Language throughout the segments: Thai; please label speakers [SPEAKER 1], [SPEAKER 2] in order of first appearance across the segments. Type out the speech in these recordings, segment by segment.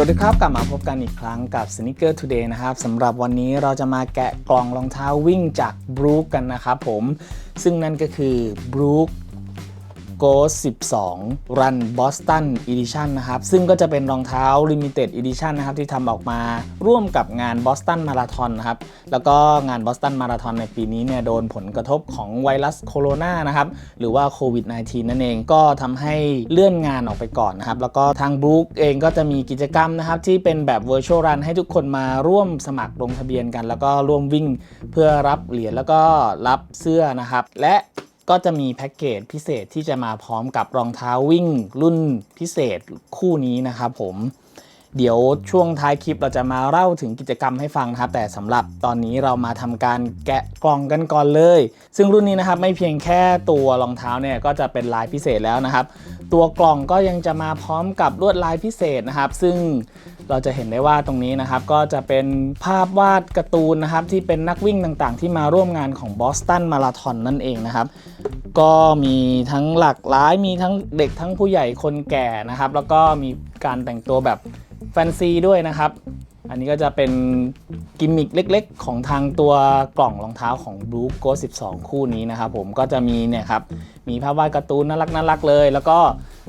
[SPEAKER 1] วัสดีครับ กลับมาพบกันอีกครั้งกับ Sneaker Today นะครับสำหรับวันนี้เราจะมาแกะกล่องรองเท้าวิ่งจาก Brook กันนะครับผม ซึ่งนั่นก็คือ Brook Ghost 12 Run Boston Edition นะครับ ซึ่งก็จะเป็นรองเท้า Limited Edition นะครับ ที่ทำออกมาร่วมกับงาน Boston Marathon นะครับ แล้วก็งาน Boston Marathon ในปีนี้เนี่ย โดนผลกระทบของไวรัสโคโรนานะครับ หรือว่าโควิด -19 นั่นเองก็ทำให้เลื่อนงานออกไปก่อนนะครับ แล้วก็ทาง Brook เองก็จะมีกิจกรรมนะครับ ที่เป็นแบบ Virtual Run ให้ทุกคนมาร่วมสมัครลงทะเบียนกัน แล้วก็ร่วมวิ่งเพื่อรับเหรียญแล้วก็รับเสื้อนะครับและ ก็จะมีแพ็กเกจพิเศษที่จะมาพร้อมกับรองเท้าวิ่งรุ่นพิเศษคู่นี้นะครับผมเดี๋ยวช่วงท้ายคลิปเราจะมาเล่าถึงกิจกรรมให้ฟังนะครับ แต่สำหรับตอนนี้เรามาทำการแกะกล่องกันก่อนเลย ซึ่งรุ่นนี้นะครับไม่เพียงแค่ตัวรองเท้าเนี่ยก็จะเป็นลายพิเศษแล้วนะครับ ตัวกล่องก็ยังจะมาพร้อมกับลวดลายพิเศษนะครับ ซึ่ง เราจะเห็นได้ว่าตรงนี้นะครับก็จะเป็นภาพวาดการ์ตูนนะครับที่เป็นนักวิ่งต่างๆ ที่มาร่วมงานของบอสตันมาราธอนนั่นเองนะครับ ก็มีทั้งหลากหลายมีทั้งเด็กทั้งผู้ใหญ่คนแก่นะครับ แล้วก็มีการแต่งตัวแบบแฟนซีด้วยนะครับ อันนี้ก็จะเป็นกิมมิคเล็กๆ ของทางตัวกล่องรองเท้าของ Blue Go 12 คู่นี้นะครับผมก็จะมีเนี่ยครับมีภาพวาดการ์ตูนน่ารักน่ารักเลย แล้วก็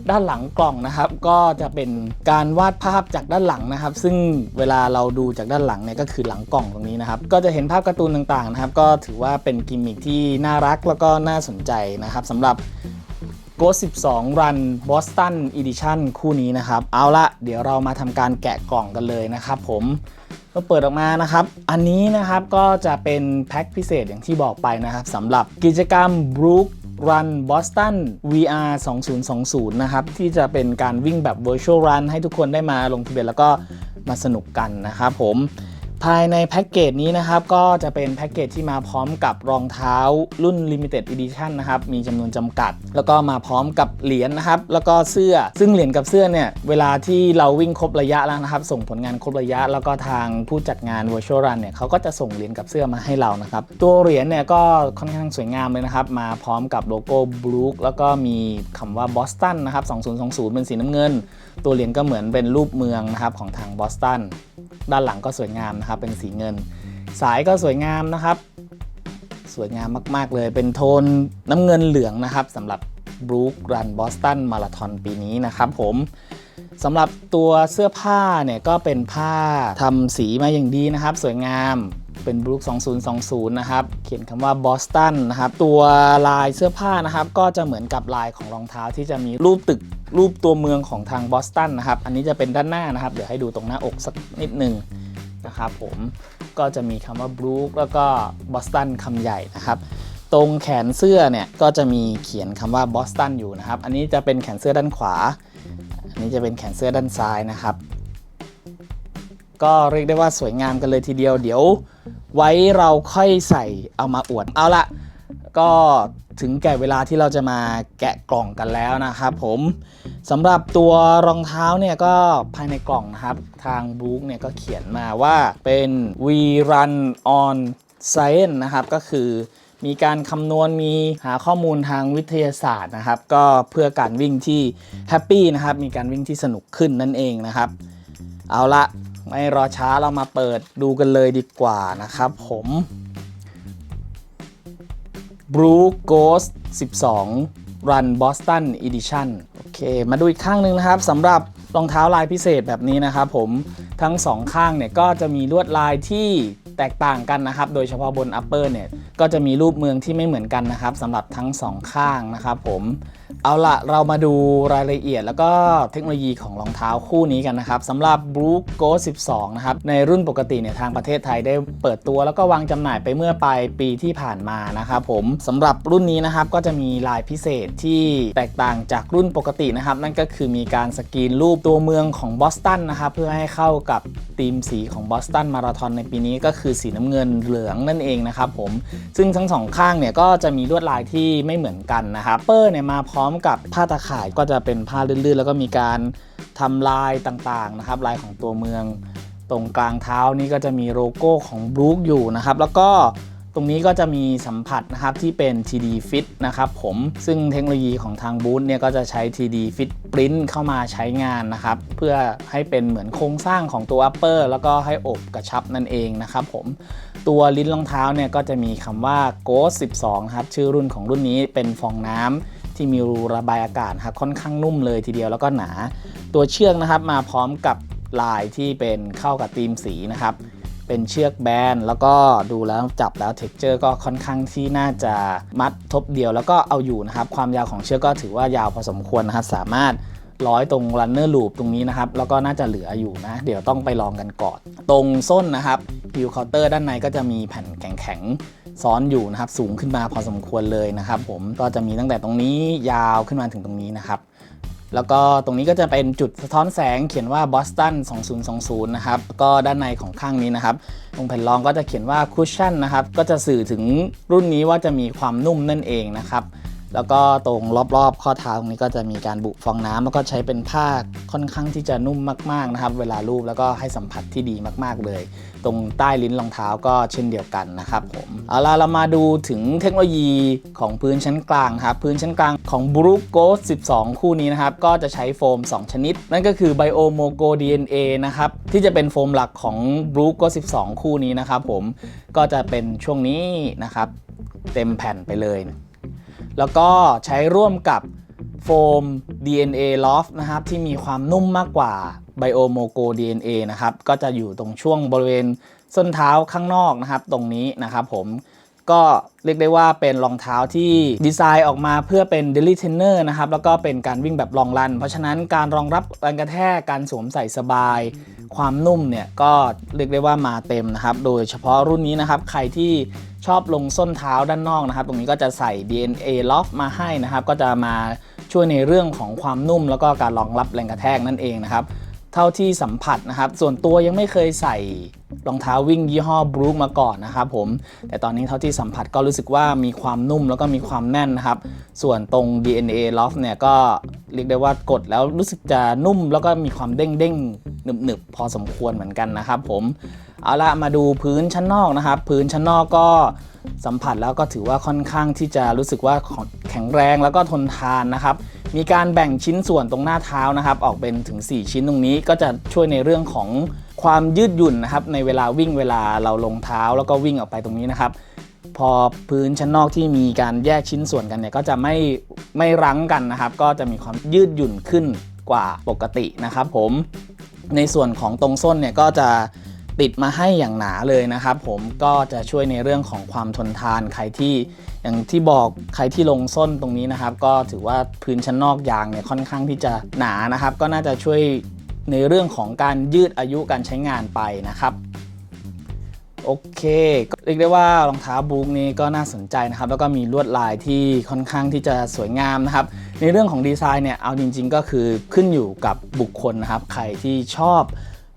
[SPEAKER 1] ด้านหลังกล่องนะครับก็จะเป็นการวาดภาพจากด้านหลังนะครับ ซึ่งเวลาเราดูจากด้านหลังเนี่ยก็คือหลังกล่องตรงนี้นะครับก็จะเห็นภาพการ์ตูนต่างๆนะครับก็ถือว่าเป็นกิมมิคที่น่ารักแล้วก็น่าสนใจนะครับสำหรับ Ghost 12 Run Boston Edition คู่นี้นะครับ เอาละเดี๋ยวเรามาทำการแกะกล่องกันเลยนะครับผมเมื่อเปิดออกมานะครับ อันนี้นะครับก็จะเป็นแพ็คพิเศษอย่างที่บอกไปนะครับสำหรับกิจกรรม Brook Run Boston VR 2020 นะครับ ที่จะเป็นการวิ่งแบบ Virtual Run ให้ทุกคนได้มาลงทะเบียนแล้วก็มาสนุกกันนะครับผม ภายในแพ็กเกจนี้นะครับ ก็จะเป็นแพ็กเกจที่มาพร้อมกับรองเท้ารุ่น Limited Edition นะครับ มีจำนวนจำกัด แล้วก็มาพร้อมกับเหรียญนะครับ แล้วก็เสื้อ ซึ่งเหรียญกับเสื้อเนี่ย เวลาที่เราวิ่งครบระยะแล้วนะครับ ส่งผลงานครบระยะ แล้วก็ทางผู้จัดงาน Virtual Run เนี่ยเขาก็จะส่งเหรียญกับเสื้อมาให้เรานะครับ ตัวเหรียญเนี่ยก็ค่อนข้างสวยงามเลยนะครับ มาพร้อมกับโลโก้ Brook แล้วก็มีคำว่า Boston นะครับ 2020 เป็นสีน้ำเงิน ตัวเหรียญก็เหมือนเป็นรูปเมืองนะครับของทางบอสตัน ด้านหลังก็สวยงามนะครับ เป็นสีเงิน สายก็สวยงามนะครับ สวยงามมากๆเลย เป็นโทนน้ำเงินเหลืองนะครับสำหรับ Brook Run Boston Marathon ปีนี้นะครับผมสำหรับตัวเสื้อผ้าเนี่ยก็เป็นผ้าทำสีมาอย่างดีนะครับ สวยงาม เป็น Brook 2020 นะครับ เขียนคำว่า Boston นะครับ ตัวลายเสื้อผ้านะครับ ก็จะเหมือนกับลายของรองเท้าที่จะมีรูปตึกรูปตัวเมืองของทางบอสตันนะครับ อันนี้จะเป็นด้านหน้านะครับ เดี๋ยวให้ดูตรงหน้าอกสักนิดหนึ่งนะครับผมก็จะมีคำว่า Brook แล้วก็ Boston คำใหญ่นะครับตรงแขนเสื้อเนี่ยก็จะมีเขียนคำว่า Boston อยู่นะครับ อันนี้จะเป็นแขนเสื้อด้านขวา อันนี้จะเป็นแขนเสื้อด้านซ้ายนะครับ ก็เรียกได้ว่าสวยงามกันเลยทีเดียวเดี๋ยว ไว้เราค่อยใส่เอามาอวดเอาละก็ถึงแก่เวลาที่เราจะมาแกะกล่องกันแล้วนะครับผมสำหรับตัวรองเท้าเนี่ยก็ภายในกล่องนะครับ ทางบุ๊กเนี่ยก็เขียนมาว่าเป็น we run on science นะครับ ก็คือมีการคำนวณมีหาข้อมูลทางวิทยาศาสตร์นะครับ ก็เพื่อการวิ่งที่แฮปปี้นะครับ มีการวิ่งที่สนุกขึ้นนั่นเองนะครับ เอาละ ไม่รอช้าเรามาเปิดดูกันเลยดีกว่านะครับผม Blue Ghost 12 Run Boston Edition โอเค มาดูอีกข้างหนึ่งนะครับสำหรับรองเท้าลายพิเศษแบบนี้นะครับผมทั้งสองข้างเนี่ยก็จะมีลวดลายที่แตกต่างกันนะครับ โดยเฉพาะบน upper เนี่ยก็จะมีรูปเมืองที่ไม่เหมือนกันนะครับสำหรับทั้งสองข้างนะครับผมเอาละเรามาดูรายละเอียดแล้วก็เทคโนโลยีของรองเท้าคู่นี้กันนะครับสำหรับ Blue Ghost 12 นะครับ ในรุ่นปกติเนี่ยทางประเทศไทยได้เปิดตัวแล้วก็วางจำหน่ายไปเมื่อปลายปีที่ผ่านมานะครับผมสำหรับรุ่นนี้นะครับก็จะมีลายพิเศษที่แตกต่างจากรุ่นปกตินะครับ นั่นก็คือมีการสกรีนรูปตัวเมืองของบอสตันนะครับเพื่อให้เข้ากับธีมสีของบอสตันมาราธอนในปีนี้ก็คือสีน้ำเงินเหลืองนั่นเองนะครับผมซึ่งทั้งสองข้างเนี่ยก็จะมีลวดลายที่ไม่เหมือนกันนะครับเปอร์เนี่ยมาพร้อมกับผ้าตาข่ายก็จะเป็นผ้าลื่นๆ แล้วก็มีการทำลายต่างๆนะครับ ลายของตัวเมือง ตรงกลางเท้านี่ก็จะมีโลโก้ของบรูคอยู่นะครับ แล้วก็ตรงนี้ก็จะมีสัมผัสนะครับที่เป็น TD Fit นะครับผมซึ่งเทคโนโลยีของทางบูธเนี่ยก็จะใช้ TD Fit Print เข้ามาใช้งานนะครับ เพื่อให้เป็นเหมือนโครงสร้างของตัว upper แล้วก็ให้อบกระชับนั่นเองนะครับผมตัวลิ้นรองเท้าเนี่ยก็จะมีคำว่า Ghost 12 ครับ ชื่อรุ่นของรุ่นนี้เป็นฟองน้ำ ที่มีรูระบายอากาศครับค่อนข้างนุ่มเลยทีเดียวแล้วก็หนา ตัวเชือกนะครับมาพร้อมกับลายที่เป็นเข้ากับธีมสีนะครับ เป็นเชือกแบนแล้วก็ดูแล้วจับแล้วเท็กเจอร์ก็ค่อนข้างที่น่าจะมัดทบเดียวแล้วก็เอาอยู่นะครับ ความยาวของเชือกก็ถือว่ายาวพอสมควรนะครับ สามารถร้อยตรง runner loop ตรงนี้นะครับ แล้วก็น่าจะเหลืออยู่นะ เดี๋ยวต้องไปลองกันก่อน ตรงส้นนะครับพิวเคาน์เตอร์ด้านในก็จะมีแผ่นแข็งๆ ซ้อนอยู่นะครับ สูงขึ้นมาพอสมควรเลยนะครับ ผมก็จะมีตั้งแต่ตรงนี้ยาวขึ้นมาถึงตรงนี้นะครับ แล้วก็ตรงนี้ก็จะเป็นจุดสะท้อนแสงเขียนว่า Boston 2020 นะครับก็ด้านในของข้างนี้นะครับตรงแผ่นรองก็จะเขียนว่า Cushion นะครับก็จะสื่อถึงรุ่นนี้ว่าจะมีความนุ่มนั่นเองนะครับ แล้วก็ตรงรอบๆ ข้อเท้าตรงนี้ก็จะมีการบุฟองน้ำแล้วก็ใช้เป็นผ้าค่อนข้างที่จะนุ่มมากๆนะครับ เวลาลูบแล้วก็ให้สัมผัสที่ดีมากๆเลย ตรงใต้ลิ้นรองเท้าก็เช่นเดียวกันนะครับผมเอาล่ะเรามาดูถึงเทคโนโลยีของพื้นชั้นกลางครับพื้นชั้นกลางของ b r o o k Ghost 12 คู่นี้นะครับ ก็จะใช้โฟม 2 ชนิด นั่นก็คือ Bio Mogo DNA นะครับที่จะเป็นโฟมหลักของ b r o o k Ghost 12 คู่นี้นะครับผมก็จะเป็นช่วงนี้นะครับ เต็มแผ่นไปเลย แล้วก็ใช้ร่วมกับโฟม DNA Loft นะครับที่มีความนุ่มมากกว่า Bio Mogo DNA นะครับก็จะอยู่ตรงช่วงบริเวณส้นเท้าข้างนอกนะครับ ตรงนี้นะครับผมก็เรียกได้ว่าเป็นรองเท้าที่ดีไซน์ออกมาเพื่อเป็น daily trainer นะครับ แล้วก็เป็นการวิ่งแบบลองรัน เพราะฉะนั้นการรองรับแรงกระแทกการสวมใส่สบาย ความนุ่มเนี่ยก็เรียกได้ว่ามาเต็มนะครับ โดยเฉพาะรุ่นนี้นะครับ ใครที่ ชอบลงส้นเท้าด้านนอกนะครับ ตรงนี้ก็จะใส่ DNA Loft มาให้นะครับ ก็จะมาช่วยในเรื่องของความนุ่ม แล้วก็การรองรับแรงกระแทกนั่นเองนะครับ เท่าที่สัมผัสนะครับ ส่วนตัวยังไม่เคยใส่รองเท้าวิ่งยี่ห้อบรูคมาก่อนนะครับผม แต่ตอนนี้เท่าที่สัมผัสก็รู้สึกว่ามีความนุ่มแล้วก็มีความแน่นนะครับ ส่วนตรง DNA Loft เนี่ยก็เรียกได้ว่ากดแล้วรู้สึกจะนุ่มแล้วก็มีความเด้งเด้งๆหนึบๆพอสมควรเหมือนกันนะครับผม เอาละมาดูพื้นชั้นนอกนะครับ พื้นชั้นนอกก็สัมผัสแล้วก็ถือว่าค่อนข้างที่จะรู้สึกว่าแข็งแรงแล้วก็ทนทานนะครับ มีการแบ่งชิ้นส่วนตรงหน้าเท้านะครับ ออกเป็นถึง 4 ชิ้นตรงนี้ก็จะช่วยในเรื่องของความยืดหยุ่นนะครับ ในเวลาวิ่งเวลาเราลงเท้าแล้วก็วิ่งออกไปตรงนี้นะครับ พอพื้นชั้นนอกที่มีการแยกชิ้นส่วนกันเนี่ยก็จะไม่ไม่รั้งกันนะครับ ก็จะมีความยืดหยุ่นขึ้นกว่าปกตินะครับ ผมในส่วนของตรงส้นเนี่ยก็จะ ติดมาให้อย่างหนาเลยนะครับ ผมก็จะช่วยในเรื่องของความทนทานใครที่อย่างที่บอกใครที่ลงส้นตรงนี้นะครับ ก็ถือว่าพื้นชั้นนอกยางเนี่ยค่อนข้างที่จะหนานะครับ ก็น่าจะช่วยในเรื่องของการยืดอายุการใช้งานไปนะครับโอเคเรียกได้ว่ารองเท้าบูกนี้ก็น่าสนใจนะครับ แล้วก็มีลวดลายที่ค่อนข้างที่จะสวยงามนะครับ ในเรื่องของดีไซน์เนี่ยเอาจริง ๆ ก็คือขึ้นอยู่กับบุคคลนะครับ ใครที่ชอบ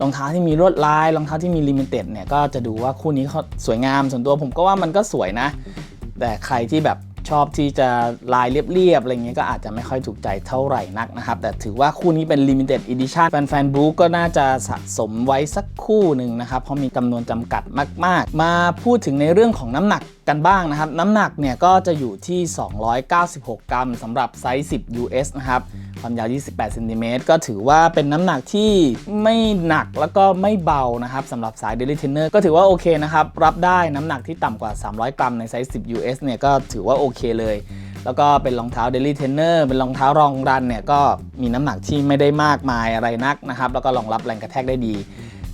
[SPEAKER 1] รองเท้าที่มีลวดลายรองเท้าที่มีลิมิเต็ดเนี่ยก็จะดูว่าคู่นี้เขาสวยงามส่วนตัวผมก็ว่ามันก็สวยนะ แต่ใครที่แบบชอบที่จะลายเรียบๆอะไรเงี้ยก็อาจจะไม่ค่อยถูกใจเท่าไหร่นักนะครับ แต่ถือว่าคู่นี้เป็น Limited Edition แฟนๆบลูก็น่าจะสะสมไว้สักคู่หนึ่งนะครับ เพราะมีจำนวนจำกัดมาก ๆ มาพูดถึงในเรื่องของน้ำหนัก กันบ้างนะครับ น้ำหนักเนี่ยก็จะอยู่ที่ 296 กรัมสำหรับไซส์ 10 US นะครับความยาว 28เซนติเมตรก็ถือว่าเป็นน้ำหนักที่ไม่หนักแล้วก็ไม่เบานะครับสำหรับสาย Daily Trainer ก็ถือว่าโอเคนะครับ รับได้น้ำหนักที่ต่ำกว่า 300 กรัมในไซส์ 10 US เนี่ยก็ถือว่าโอเคเลย แล้วก็เป็นรองเท้า Daily Trainer เป็นรองเท้ารองรันเนี่ยก็มีน้ำหนักที่ไม่ได้มากมายอะไรนักนะครับ แล้วก็รองรับแรงกระแทกได้ดี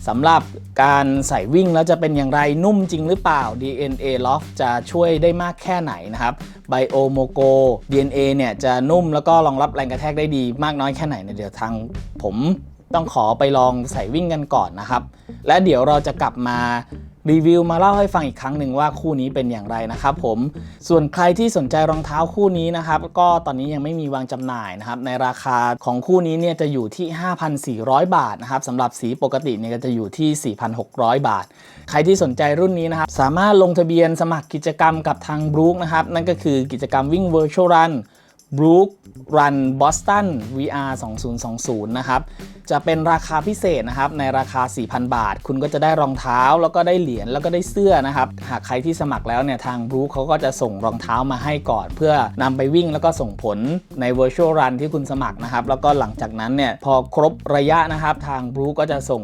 [SPEAKER 1] สำหรับการใส่วิ่งแล้วจะเป็นอย่างไรนุ่มจริงหรือเปล่า DNA Loft จะช่วยได้มากแค่ไหนนะครับ Bio Mogo DNA เนี่ยจะนุ่มแล้วก็รองรับแรงกระแทกได้ดีมากน้อยแค่ไหนเนี่ยเดี๋ยวทางผมต้องขอไปลองใส่วิ่งกันก่อนนะครับ และเดี๋ยวเราจะกลับมา รีวิวมาเล่าให้ฟังอีกครั้งหนึ่งว่าคู่นี้เป็นอย่างไรนะครับผมส่วนใครที่สนใจรองเท้าคู่นี้นะครับก็ตอนนี้ยังไม่มีวางจำหน่ายนะครับในราคาของคู่นี้เนี่ยจะอยู่ที่ 5,400 บาทนะครับสำหรับสีปกติเนี่ยก็จะอยู่ที่ 4,600 บาท ใครที่สนใจรุ่นนี้นะครับสามารถลงทะเบียนสมัครกิจกรรมกับทางบรู๊กนะครับนั่นก็คือกิจกรรมวิ่ง Virtual Run Brook Run Boston VR 2020 นะครับ จะเป็นราคาพิเศษนะครับ ในราคา 4,000 บาท คุณก็จะได้รองเท้าแล้วก็ได้เหรียญแล้วก็ได้เสื้อนะครับ หากใครที่สมัครแล้วเนี่ย ทาง Brook เขาก็จะส่งรองเท้ามาให้ก่อน เพื่อนำไปวิ่งแล้วก็ส่งผลใน Virtual Run ที่คุณสมัครนะครับ แล้วก็หลังจากนั้นเนี่ย พอครบระยะนะครับ ทาง Brook ก็จะส่ง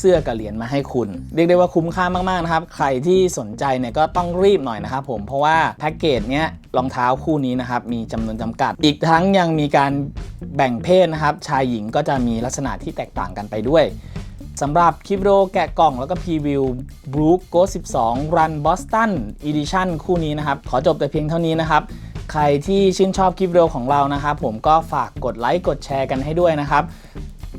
[SPEAKER 1] เสื้อกับเหรียญมาให้คุณ เรียกได้ว่าคุ้มค่ามากๆนะครับ ใครที่สนใจเนี่ยก็ต้องรีบหน่อยนะครับผมเพราะว่าแพ็กเกจเนี้ยรองเท้าคู่นี้นะครับมีจำนวนจำกัด อีกทั้งยังมีการแบ่งเพศนะครับ ชายหญิงก็จะมีลักษณะที่แตกต่างกันไปด้วยสำหรับคลิปวิดีโอแกะกล่องแล้วก็พรีวิว Brook Go 12 Run Boston Edition คู่นี้นะครับ ขอจบแต่เพียงเท่านี้นะครับ ใครที่ชื่นชอบคลิปวิดีโอของเรานะครับ ผมก็ฝากกดไลค์กดแชร์กันให้ด้วยนะครับ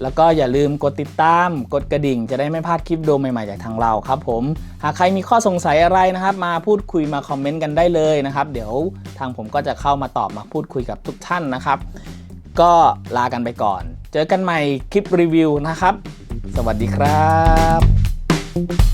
[SPEAKER 1] แล้วก็อย่าลืมกดติดตาม กดกระดิ่ง จะได้ไม่พลาดคลิปโดีโอใหม่ๆจากทางเราครับผม หากใครมีข้อสงสัยอะไรนะครับ มาพูดคุยมาคอมเมนต์กันได้เลยนะครับ เดี๋ยวทางผมก็จะเข้ามาตอบมาพูดคุยกับทุกท่านนะครับ ก็ลากันไปก่อน เจอกันใหม่คลิปรีวิวนะครับ สวัสดีครับ